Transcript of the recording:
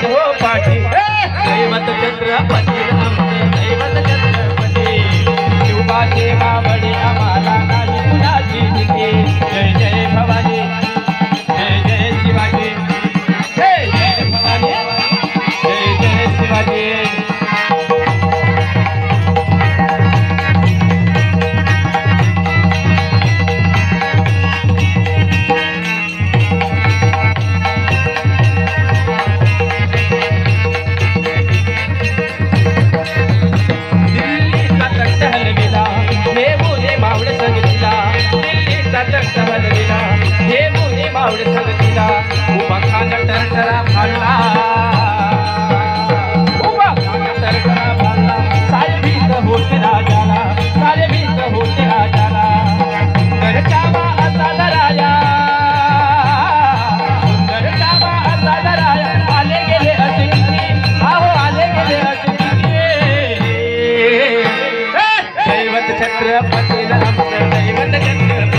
शिवाजी दैवत चंद्रपती दैवत चंद्रपती शिवबाचे बाबडे आवडे मावळ उभा खान टरटरा फाडला. उभा खान टरटरा फाडला. सारे भीत होते राजाला. सारे भीत होते राजाला. घरच्या असा दराया. घरच्या असा आले गेले असे किती? आहो आले गेले असे किती? दैवत आमचं दैवत छत्रपती